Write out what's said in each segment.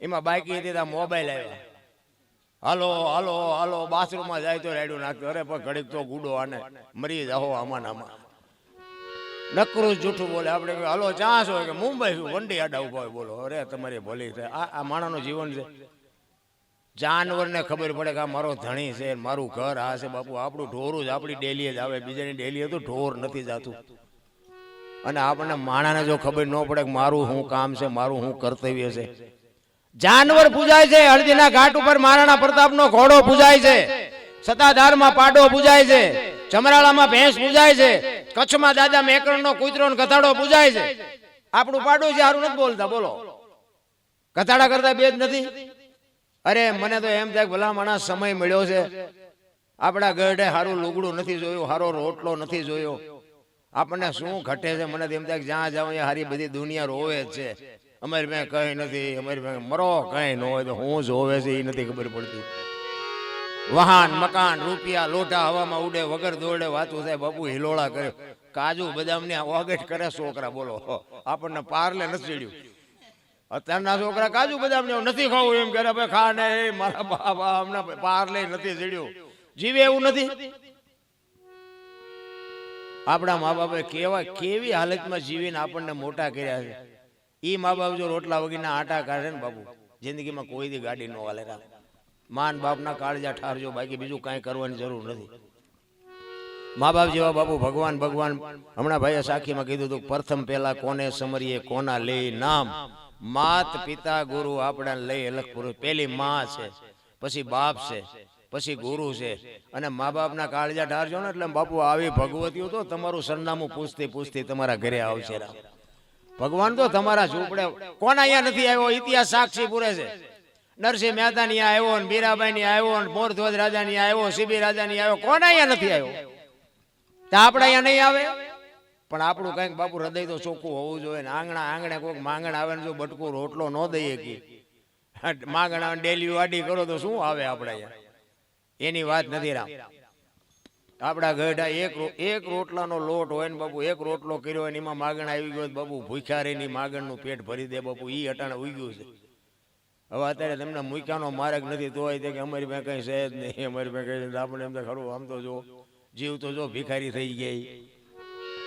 એમાં બાકી હતી મોબાઈલ આવ્યા. હાલો હાલો હાલો, બાથરૂમમાં જાય તો રેડું નાખતો અરે, પણ ઘડીક તો ગુડો આને. મરી જાઓ આમાં આમાં. નકરું જૂઠું બોલે. આપણે હાલો ચાંસ હોય કે, મુંબઈ શું વંડી આડા ઊભા હોય, બોલો. અરે, તમારી ભલી છે. આ આ માણસનું જીવન છે. જાનવરને ખબર પડે કે આ મારો ધણી છે, મારું ઘર, આ છે. બાપુ, આપણું ઢોરું જ આપણી ડેલી જ આવે. બીજાની ડેલી તો ઢોર નથી જાતું. અને આપણને માણાને જો ખબર ન પડે કે મારું શું કામ છે, મારું શું કર્તવ્ય છે. જાનવર પૂજાય છે હળદીના ઘાટ ઉપર મહારાણા પ્રતાપનો ઘોડો પૂજાય છે સતાધારમાં પાડો પૂજાય છે ચમરાળામાં ભેંસ પૂજાય છે, કચ્છમાં દાદા મેકરણનો કૂતરો ને ગધાડો પૂજાય છે. આપણું પાડું છે સારું નથી બોલતા, બોલો. કથાડા કરતા બે જ નથી? અરે, મને તો એમ થાય કે ભલા માણસ સમય મળ્યો છે. આપણા ગઢે સારું લુગડું નથી જોયું સારો રોટલો નથી જોયો. આપણને શું ઘટે છે? મને એમ થાય જ્યાં ત્યાં હારી બધી દુનિયા રોવે છે. અમારી પાસે કઈ નથી, અમારી પાસે મરો કઈ ન હોય તો હું જોવે છે એ નથી ખબર પડતી. વાહન મકાન, રૂપિયા લોટા હવામાં ઉડે, વગર દોડે, વાતું થાય, બાપુ હિલોળા કરે. કાજુ બદામ ને ઓગેટ કરે, છોકરા બોલો. આપણને પારલે નથી ચડ્યું. અત્યારના છોકરા કાજુ બદામ ને નથી ખાવું, એમ કરે ભાઈ ખા ને મારા બાપા હમણાં પારલે નથી ચડ્યું. જીવે એવું નથી. આપણા મા બાપે કેવા, કેવી હાલતમાં જીવીને આપણને મોટા કર્યા છે. ઈ મા બાપ જો રોટલા વગીના આટા કાઢે ને બાપુ, જિંદગીમાં કોઈ દી ગાડી ન હાલે રામ. માન બાપના કાળજા ઠારજો, બાકી બીજું કાંઈ કરવાની જરૂર નથી. મા બાપ જેવા બાપુ, ભગવાન ભગવાન, હમણાં ભાઈએ સાખીમાં કીધું હતું, પ્રથમ પહેલા કોને સમરીએ, કોના લે નામ? માત પિતા ગુરુ આપણા લઈ અલગ પુરુષ પેલી માં છે, પછી બાપ છે, પછી ગુરુ છે. અને મા બાપના કાળજા ઠારજો ને એટલે બાપુ આવી ભગવતીઓ તો તમારું સરનામું પૂછતી પૂછતી તમારા ઘરે આવશે રામ. ભગવાન તો તમારા ઝૂંપડે કોણ અહીંયા નથી આવ્યો? ઇતિહાસ સાક્ષી પૂરે છે. નરસિંહ મહેતા ની આવ્યો ને બીરાબાઈ ની આવ્યો ને મોરધ્વજ રાજા ની આવ્યો સીબી રાજા ની આવ્યો. કોણ અહીંયા નથી આવ્યો? તો આપણે અહીંયા નહીં આવે? પણ આપણું કંઈક બાપુ હૃદય તો ચોખ્ખું હોવું જોઈએ ને. આંગણા આંગણે કોઈક માંગણ આવે ને જો બટકું રોટલો ન દઈએ કે. માંગણ ડેલી વાડી કરો તો શું આવે આપણે અહીંયા? એની વાત નથી રામ. આપણા ગઢા એક એક રોટલાનો લોટ હોય ને બાપુ, એક રોટલો કર્યો હોય એમાં માગણ આવી ગયો તો બાપુ ભૂખ્યા રહીને માગણનું પેટ ભરી દે બાપુ એ અટાણે ઉગ્યું છે. હવે અત્યારે તમને મૂક્યાનો માર્ગ નથી તો તે કે અમારી પાસે કઈ છે જ નહીં, અમારી પાસે કઈ આપણે એમ તો ખરું, આમ તો જો જીવ તો જો ભિખારી થઈ ગઈ.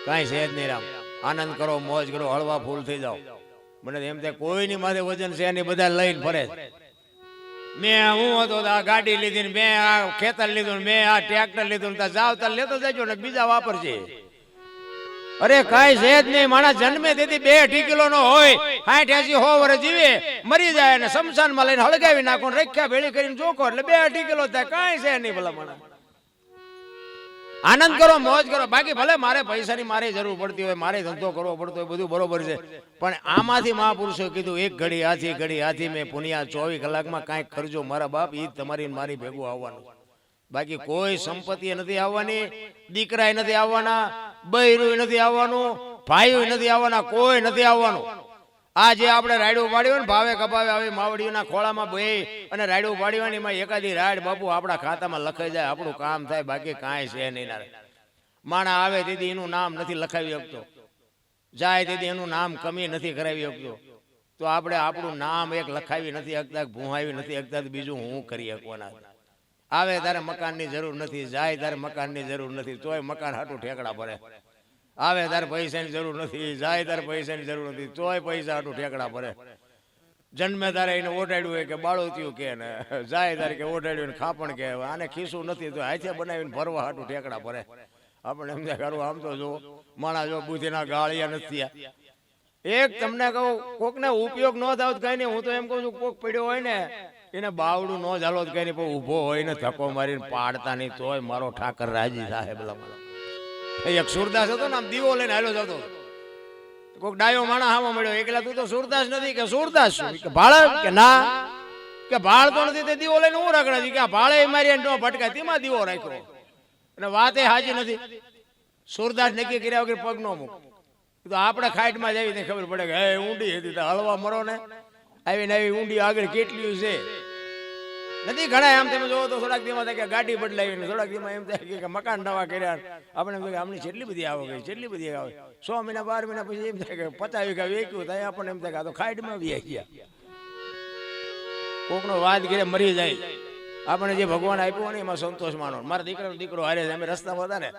કાંઈ છે જ નહીં રામ. આનંદ કરો, મોજ કરો, હળવા ફૂલ થઈ જાઓ. મને એમ થાય કોઈની માથે વજન છે એની બધા લઈને ફરે. મેં હું હતો આ ગાડી લીધી મેં આ ખેતર લીધું મેં આ ટ્રેક્ટર લીધું ને જાવ ત્યાં લેતો જજો ને બીજા વાપરજે. અરે કઈ છે જ નહીં, માણસ જન્મે તેથી બે અઢી કિલો નો હોય. સાઠ એસી હો વર્ષ જીવે, મરી જાય ને શમશાનમાં લઈને હળગાવી નાખો રખ્યા ભેળી કરીને ચોખો એટલે બે અઢી કિલો થાય. કઈ છે નહીં ભલા માણસ. આનંદ કરો, મોજ કરો. બાકી ભલે મારે પૈસાની મારે જરૂર પડતી હોય, મારે ધંધો કરવો પડતો હોય, બધું બરોબર છે. પણ આમાંથી મહાપુરુષો કીધું, એક ઘડી હાથી ઘડી હાથી મેં પુનિયા ચોવીસ કલાકમાં કાંઈક ખર્ચો મારા બાપ એ તમારી મારી ભેગું આવવાનું. બાકી કોઈ સંપત્તિ નથી આવવાની, દીકરાય નથી આવવાના બૈરું નથી આવવાનું ભાઈઓ નથી આવવાના, કોઈ નથી આવવાનું. આ જે આપણે રાયડું પાડ્યું ને ભાવે કપાવે આવી માવડીઓના ખોળામાં બે અને રાયડું પાડ્યું એમાં એકાદી રાયડ બાપુ આપણા ખાતામાં લખાઈ જાય, આપણું કામ થાય, બાકી કાંઈ છે નહીં માણા આવે તેથી એનું નામ નથી લખાવી શકતો. જાય તેથી એનું નામ કમી નથી કરાવી શકતો. તો આપણે આપણું નામ એક લખાવી નથી શકતા, ભૂહાવી નથી શકતા બીજું હું કરી શકવાના આવે તારે મકાનની જરૂર નથી, જાય તારે મકાનની જરૂર નથી, તોય મકાન હાટું ઠેકડા ભરે. આવે તારે પૈસાની જરૂર નથી જાય તારે પૈસાની જરૂર નથી તોય પૈસા હાટું ઠેકડા ભરે. જન્મે તારે એને ઓટાડ્યું હોય કે બાળોતિયું કે ને જાય તારે કે ઓટાડ્યું ને ખાપણ કે આને ખીસું નથી તો હાથે બનાવીને ભરવા હાટું ઠેકડા ભરે. આપણે એમ થાય કરવું આમ તો જો માણા જો બુદ્ધિના ગાળિયા નથી. એક તમને કહું કોકને ઉપયોગ ન થાવ કઈ નહીં હું તો એમ કહું છું કોક પડ્યો હોય ને એને બાવડું ન ઝાલો કઈ નહીં પણ ઊભો હોય ને ધક્કો મારીને પાડતા નહીં તોય મારો ઠાકર રાજી સાહેબ મારો એક સુરદાસ હતો ને, આમ દીવો લઈને હાલ્યો જતો. કોઈક ડાયો માણા હામો મળ્યો. એકલા તું તો સુરદાસ નથી કે સુરદાસ છું. કે ભાળ કે ના? કે ભાળ તો નથી, તે દીવો લઈને હું રખડે કે આ ભાળે મારી નો ભટકાય, તેમાં દીવો રાખ્યો. અને વાત એ હાજી નથી. સુરદાસ નક્કી કર્યા વગર પગ નો મૂક. તો આપણે ખાઈટમાં જઈને ખબર પડે કે, હે, ઊંડી હતી, તો હળવા મરો ને આવીને આવી ઊંડી આગળ કેટલી છે? નથી ઘણા આમ તમે જોવો તો થોડાક દીમાં થાય કે ગાડી બદલાવી ને થોડાક દીમાં એમ થાય કે મકાન નવા કર્યા આપણે એમ કે આમની જેટલી બધી આવે ગઈ જેટલી બધી આવે સો મહિના, બાર મહિના પછી એમ થાય કે પચાસ વીઘા વેચ્યું થાય આપણને એમ થાય કે આ તો ખાઈડમાં બી ગયા. કોકનો વાદ કરે, મરી જાય. આપણે જે ભગવાન આપ્યો ને એમાં સંતોષ માનો મારા દીકરાનો દીકરો હારે અમે રસ્તામાં હતા ને.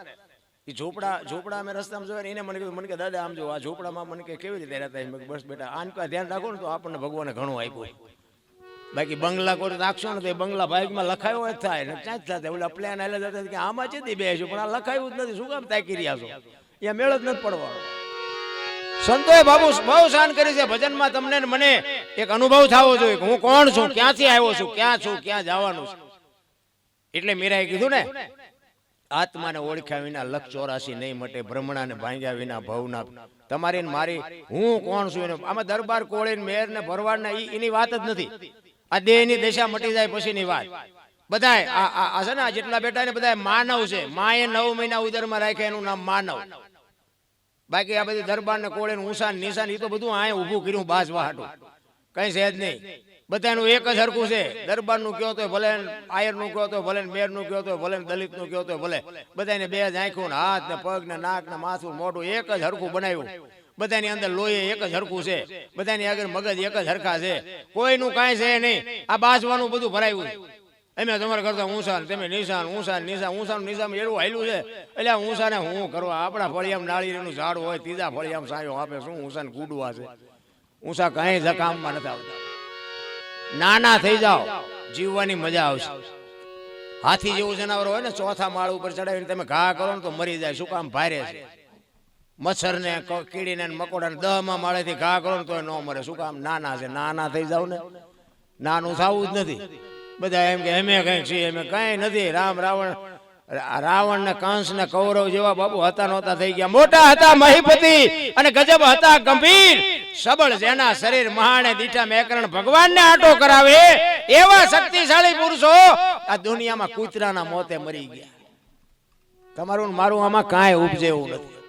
એ ઝોપડા ઝોપડા અમે રસ્તામાં જોયા એને મને કીધું, મને કે દાદા, આમ જો આ ઝોપડામાં મને કે કેવી રીતે રહેતા? બસ બેટા, આન ધ્યાન રાખો ને તો આપણને ભગવાને ઘણું આપ્યું. બાકી બંગલા કોઈ નાખશો ને તો એ બંગલા ભાગમાં લખાયો જ થાય, ને ક્યાં જ થતા ઓલા પ્લેન આલે જતા કે આમાં બે બેસ્યું પણ આ લખાયું જ નથી. શું કામ તાકી રહ્યા છો? અહીંયા મેળ જ નથી પડવાનો. સંતોએ બાબુ બહુ શાન કરી છે. ભજનમાં તમને મને એક અનુભવ થવો જોઈએ હું કોણ છું? ક્યાંથી આવ્યો છું? ક્યાં છું? ક્યાં જવાનું છું? એટલે મીરાએ કીધું ને, આત્માને ઓળખ્યા વિના લક્ષ ચોરાશી નહીં મટે, ભ્રમણાને ભાંગ્યા વિના ભવના તમારી મારી હું કોણ છું? એને આમાં દરબાર કોળી ને મેર ને ભરવાડ ને એની વાત જ નથી. આ દેહની દશા મટી જાય પછીની વાત. બધાય આ ને જેટલા બેટા ને બધા માનવ છે. માએ નવ મહિના ઉદરમાં રાખ્યા, એનું નામ માનવ. બાકી આ બધી દરબાર ને કોળે ઉષાન નિશાન એ તો બધું આ ઊભું કર્યું બાજવા હાટું કઈ છે જ નહીં. બધાનું એક જ હરખું છે. દરબારનું કયો તો ભલે આયરનું કયો તો ભલે મેરનું કયો તો ભલે દલિતનું કયો તો ભલે. બધાને બે જ આંખું ને હાથ ને પગ ને નાક ને માથું મોઢું એક જ હરખું બનાવ્યું. બધાની અંદર લોહી એક જ હરખું છે. બધાની આગળ મગજ એક જ હરખા છે. કોઈનું કાંઈ છે નહીં. આ બાસવાનું બધું ભરાયું. અમે તમારા કરતા ઊંસાન તમે નિશાન ઊંસાન નિશાન ઊંસા નિશાન એવું હાલ્યું છે. એટલે આ ઊંસા ને હું કરવા? આપણા ફળિયામ નાળીનું ઝાડ હોય, ત્રીજા ફળિયામ સાયો આપે, શું ઊંસા કૂડવા છે? ઊંસા કાંઈ જ કામમાં નથી આવતા. નાના થઈ જાઓ, જીવવાની મજા આવશે. હાથી જેવું જનાવર હોય ને, ચોથા માળ ઉપર ચડાવીને તમે ઘા કરો ને તો મરી જાય, શું કામ ભારે છે? મચ્છર ને કીડીને ને મકોડા દહમાં માળેથી ઘા કરો ને તો ન મરે. શું કામ? નાના છે, નાના થઈ જાવ ને. નાનું થવું જ નથી. બધા એમ કે એમે કઈ છીએ એમે કઈ નથી. રામ રાવણ રાવણ ને કંસ ને કૌરવ જેવા બાબુ હતા નહોતા, થઈ ગયા. મોટા હતા મહીપતિ અને ગજબ હતા ગંભીર. સબળ જેના શરીર મહાણે દીઠા મેકરણ ભગવાનને આટો કરાવે, એવા શક્તિશાળી પુરુષો આ દુનિયામાં કૂતરાના મોતે મરી ગયા. તમારું મારું આમાં કાંઈ ઉપજે એવું નથી.